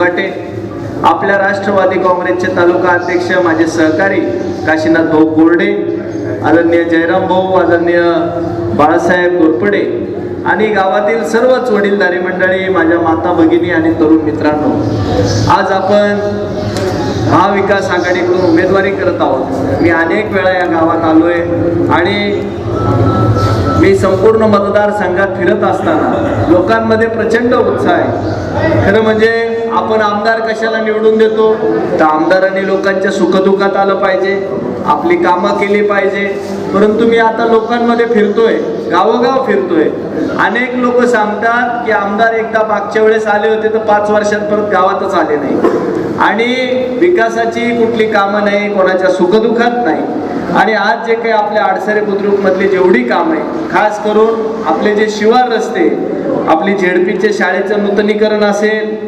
वाटे आपल्या राष्ट्रवादी काँग्रेसचे तालुका अध्यक्ष माझे सहकारी काशीनाथ भाऊ कोरडे आदरणीय जयराम भाऊ आदरणीय बाळासाहेब गोरपडे आणि गावातील सर्वच वडीलधारी मंडळी माझ्या माता भगिनी आणि तरुण मित्रांनो आज आपण महाविकास आघाडीकडून उमेदवारी करत आहोत. मी अनेक वेळा या गावात आलोय आणि मी संपूर्ण मतदारसंघात फिरत असताना लोकांमध्ये प्रचंड उत्साह आहे. खरं म्हणजे आपण आमदार कशाला निवडून देतो? तर आमदारांनी लोकांच्या सुखदुःखात आलं पाहिजे आपली कामं केली पाहिजे. परंतु मी आता लोकांमध्ये फिरतोय गावोगाव फिरतोय. अनेक लोक सांगतात की आमदार एकदा मागच्या वेळेस आले होते तर पाच वर्षात परत गावातच आले नाही. आणि विकासाची कुठली कामं नाही कोणाच्या सुखदुःखात नाही. आणि आज जे काही आपल्या आडसरे बुद्रुक मधली जेवढी कामं आहे खास करून आपले जे शिवार रस्ते आपली झेडपीच्या शाळेचं नूतनीकरण असेल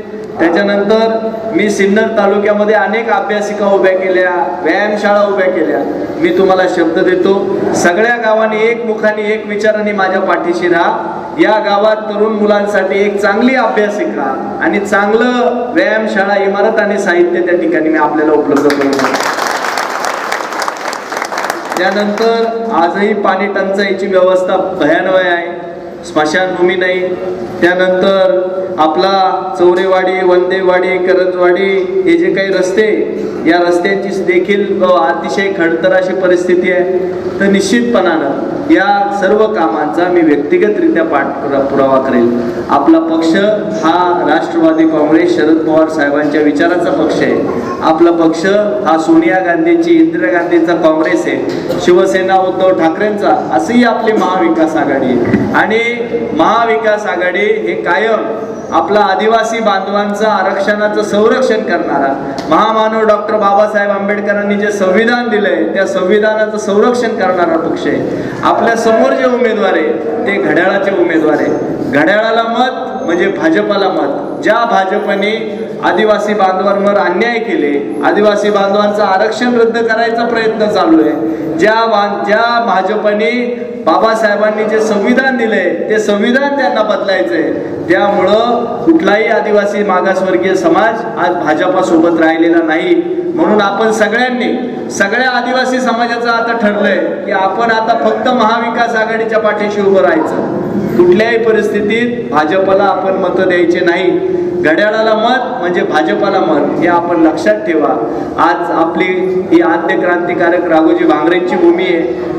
त्याच्यानंतर मी सिन्नर तालुक्यामध्ये अनेक अभ्यासिका उभ्या केल्या व्यायामशाळा उभ्या केल्या. मी तुम्हाला शब्द देतो सगळ्या गावांनी एक मुखाने एक विचाराने माझ्या पाठीशी राहा. या गावात तरुण मुलांसाठी एक चांगली अभ्यासिका आणि चांगलं व्यायामशाळा इमारत आणि साहित्य त्या ठिकाणी मी आपल्याला उपलब्ध करून त्यानंतर आजही पाणी टंचाईची व्यवस्था भयानक आहे. स्मशानभूमी नाही त्यानंतर आपला चौरेवाडी वंदेवाडी करंजवाडी हे जे काही रस्ते या रस्त्यांची देखील अतिशय खडतर अशी परिस्थिती आहे. तर निश्चितपणानं या सर्व कामांचा मी व्यक्तिगतरित्या पाठपुरावा करेल. आपला पक्ष हा राष्ट्रवादी काँग्रेस शरद पवार साहेबांच्या विचाराचा पक्ष आहे. आपला पक्ष हा सोनिया गांधीची इंदिरा गांधींचा काँग्रेस आहे. शिवसेना उद्धव ठाकरेंचा असंही आपली महाविकास आघाडी आहे. आणि महाविकास आघाडी हे कायम आपला आदिवासी बांधवांचं आरक्षणाचं संरक्षण करणारा महामानव डॉक्टर बाबासाहेब आंबेडकरांनी जे संविधान दिलंय त्या संविधानाचं संरक्षण करणारा पक्ष आहे. आपल्यासमोर जे उमेदवार आहे ते घड्याळाचे उमेदवार आहे. घड्याळाला मत म्हणजे भाजपाला मत. ज्या भाजपने आदिवासी बांधवांवर अन्याय केले आदिवासी बांधवांचं आरक्षण रद्द करायचा प्रयत्न चालू आहे. ज्या ज्या भाजपने बाबासाहेबांनी जे संविधान दिलंय ते संविधान त्यांना बदलायचंय. त्यामुळं कुठलाही आदिवासी मागासवर्गीय समाज आज भाजपासोबत राहिलेला नाही. म्हणून आपण सगळ्यांनी सगळ्या आदिवासी समाजाचं आता ठरलंय की आपण आता फक्त महाविकास आघाडीच्या पाठीशी उभं राहायचं. कुठल्याही परिस्थितीत भाजपला आपण मतं द्यायचे नाही. घड्याळाला मत म्हणजे भाजपाला मत हे आपण लक्षात ठेवा. आज आपली ही आद्य क्रांतिकारक राघोजी भांगरेंची भूमी आहे.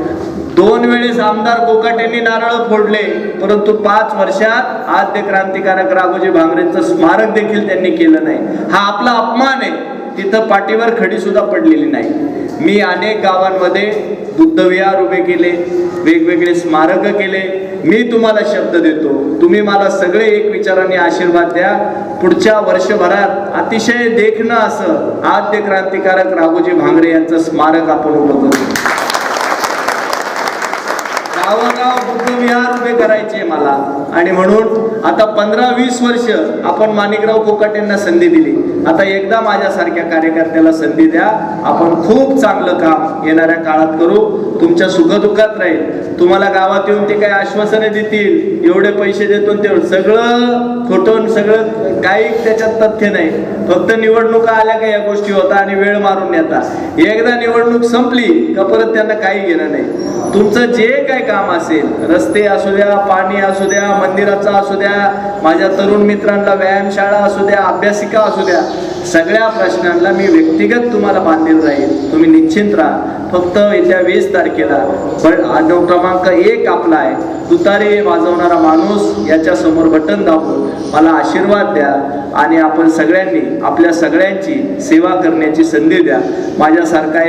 दोन वेळेस आमदार कोकाटेंनी नारळ फोडले परंतु पाच वर्षात आद्य क्रांतिकारक राघोजी भांगरेंचं स्मारक देखील त्यांनी केलं नाही. हा आपला अपमान आहे. तिथं पाठीवर खडी सुद्धा पडलेली नाही. मी अनेक गावांमध्ये बुद्धविहार उभे केले वेगवेगळे स्मारक केले. मी तुम्हाला शब्द देतो. तुम्ही मला सगळे एक विचाराने आशीर्वाद द्या. पुढच्या वर्षभरात अतिशय देखणं असं आद्य क्रांतिकारक राघोजी भांगरे यांचं स्मारक आपण उभं करू. गावोगाव बुद्धविहार उभे करायचे मला. आणि म्हणून आता पंधरा वीस वर्ष आपण माणिकराव कोकाटेंना संधी दिली. आता एकदा माझ्यासारख्या कार्यकर्त्याला संधी द्या. आपण खूप चांगलं काम येणाऱ्या काळात करू. तुमच्या सुखदुःखात राहील. तुम्हाला गावात येऊन ते काही आश्वासने देतील. एवढे पैसे देतो ते सगळं खोटून सगळं काही त्याच्यात तथ्य नाही. फक्त निवडणुका आल्या का या गोष्टी होता आणि वेळ मारून येतात एकदा निवडणूक संपली का परत त्यांना काही घेणं नाही. तुमचं जे काय काम असेल रस्ते असू द्या पाणी असू द्या मंदिराचं असू द्या माझ्या तरुण मित्रांना व्यायामशाळा असू द्या अभ्यासिका असू द्या सगळ्या प्रश्नांना मी व्यक्तिगत तुम्हाला बांधील राहील. तुम्ही निश्चिंत राहा. फक्त येत्या वीस तारखेला. पण आठव क्रमांक एक आपला आहे. तुतारे वाजवणारा माणूस याच्या समोर बटन दाबून मला आशीर्वाद द्या आणि आपण सगळ्यांनी आपल्या सगळ्यांची सेवा करण्याची संधी द्या. माझ्यासारखा